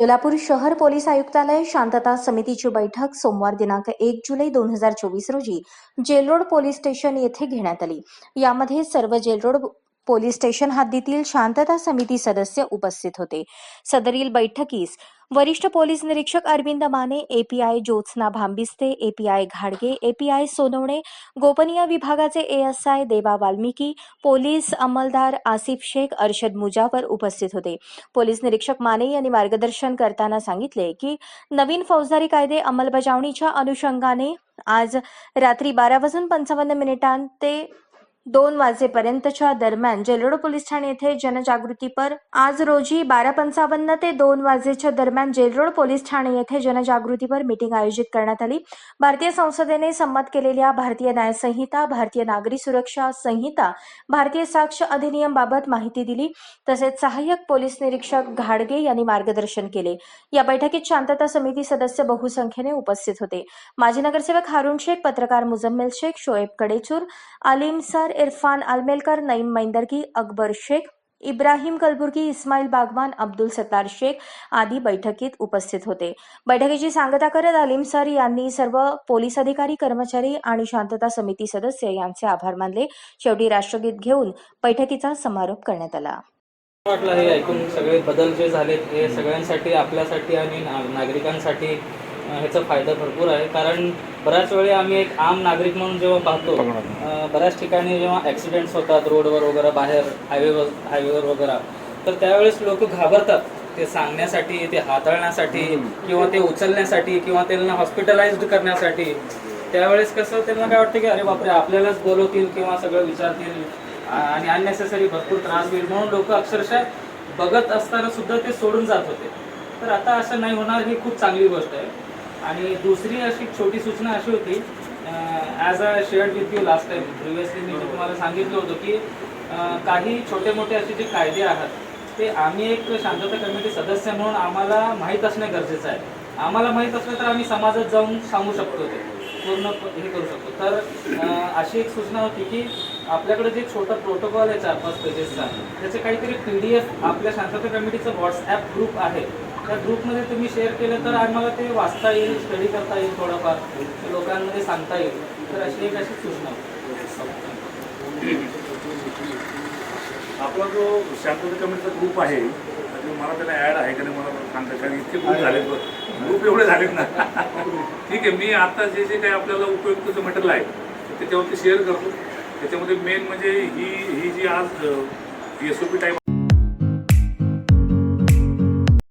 सोलापूर शहर पोलीस आयुक्तालय शांतता समितीची बैठक सोमवार दिनांक एक जुलै दोन हजार चोवीस रोजी जेलरोड पोलीस स्टेशन येथे घेण्यात आली. यामध्ये सर्व जेलरोड पोलीस स्टेशन हद्दीतील शांतता समिती सदस्य उपस्थित होते. सदरील बैठकीस वरिष्ठ पोलीस निरीक्षक अरविंद माने एपीआय ज्योत्स्ना भांबिस्ते एपीआय घाडगे एपीआय सोनवणे गोपनीय विभागाचे एएसआय देवा वाल्मिकी पोलीस अंमलदार आसिफ शेख अर्शद मुजावर उपस्थित होते. पोलीस निरीक्षक माने यांनी मार्गदर्शन करताना सांगितले की नवीन फौजदारी कायदे अंमलबजावणीच्या अनुषंगाने आज रात्री बारा वाजून पंचावन्न मिनिटां ते दोन वाजेपर्यंतच्या दरम्यान जेलोड पोलीस ठाणे येथे जनजागृतीपर आज रोजी बारा पंचावन्न ते दोन वाजेच्या दरम्यान जेलरोड पोलीस ठाणे येथे जनजागृतीपर मीटिंग आयोजित करण्यात आली. भारतीय संसदेने संमत केलेल्या भारतीय न्यायसंहिता भारतीय नागरी सुरक्षा संहिता भारतीय साक्ष अधिनियम बाबत माहिती दिली. तसेच सहाय्यक पोलीस निरीक्षक घाडगे यांनी मार्गदर्शन केले. या बैठकीत शांतता समिती सदस्य बहुसंख्येने उपस्थित होते. माजी नगरसेवक हारुण शेख पत्रकार मुजम्मेल शेख शोएब कडेचूर आलिम सर इरफान आलमेलकर नईम मैंदरगी अकबर शेख इब्राहिम कलबुर्गी इस्माईल बागवान अब्दुल सत्तार शेख आदी बैठकीत उपस्थित होते. बैठकीची सांगता करत अलीम सर यांनी सर्व पोलीस अधिकारी कर्मचारी आणि शांतता समिती सदस्य यांचे आभार मानले. शेवटी राष्ट्रगीत घेऊन बैठकीचा समारोप करण्यात आला. वाटलं हे ऐकून? सगळे बदल जे झालेत हे सगळ्यांसाठी आपल्यासाठी आणि नागरिकांसाठी ह्याचा फायदा भरपूर आहे. कारण बऱ्याच वेळी आम्ही एक आम नागरिक म्हणून जेव्हा पाहतो बऱ्याच ठिकाणी जेव्हा ॲक्सिडेंट्स होतात रोडवर वगैरे बाहेर हायवेवर हायवेवर वगैरे तर त्यावेळेस लोक घाबरतात. ते सांगण्यासाठी ते हाताळण्यासाठी किंवा ते उचलण्यासाठी किंवा त्यांना हॉस्पिटलाइज्ड करण्यासाठी. त्यावेळेस कसं त्यांना काय वाटतं की अरे बापरे आपल्यालाच बोलवतील किंवा सगळं विचारतील आणि अननेसेसरी भरपूर त्रास होईल. म्हणून लोक अक्षरशः बघत असताना सुद्धा ते सोडून जात होते. तर आता असं नाही होणार ही खूप चांगली गोष्ट आहे. आणि दुसरी अशी छोटी सूचना अशी होती as a shared with you last time previously मी जे तुम्हाला सांगितलं होतं की काही छोटे मोठे असे जे कायदे आहात ते आम्ही एक शांतता कमिटी सदस्य म्हणून आम्हाला माहीत असणे गरजेचं आहे. आम्हाला माहीत असलं तर आम्ही समाजात जाऊन सांगू शकतो ते. पूर्ण हे करू शकतो. तर अशी एक सूचना होती की आपल्याकडे जे छोटा प्रोटोकॉल आहे चार पाच पेजेसचा त्याचे काहीतरी पी डी एफ आपल्या शांतता कमिटीचं व्हॉट्सॲप ग्रुप आहे. त्या ग्रुपमध्ये तुम्ही शेअर केलं तर आम्हाला ते वाचता येईल स्टडी करता येईल थोडंफार ते लोकांमध्ये सांगता येईल. तर अशी एक अशी सूचना. आपला जो शांतता कमिटीचा ग्रुप आहे म्हणजे मला त्याला ॲड आहे का नाही मला सांगता कारण इतके ग्रुप झालेत ग्रुप एवढे झालेत ना. ठीक आहे मी आता जे जे काही आपल्याला उपयुक्तचं मटेरियल आहे ते त्याच्यावरती शेअर करतो. त्याच्यामध्ये मेन म्हणजे ही ही जी आज एस ओ पी टाईप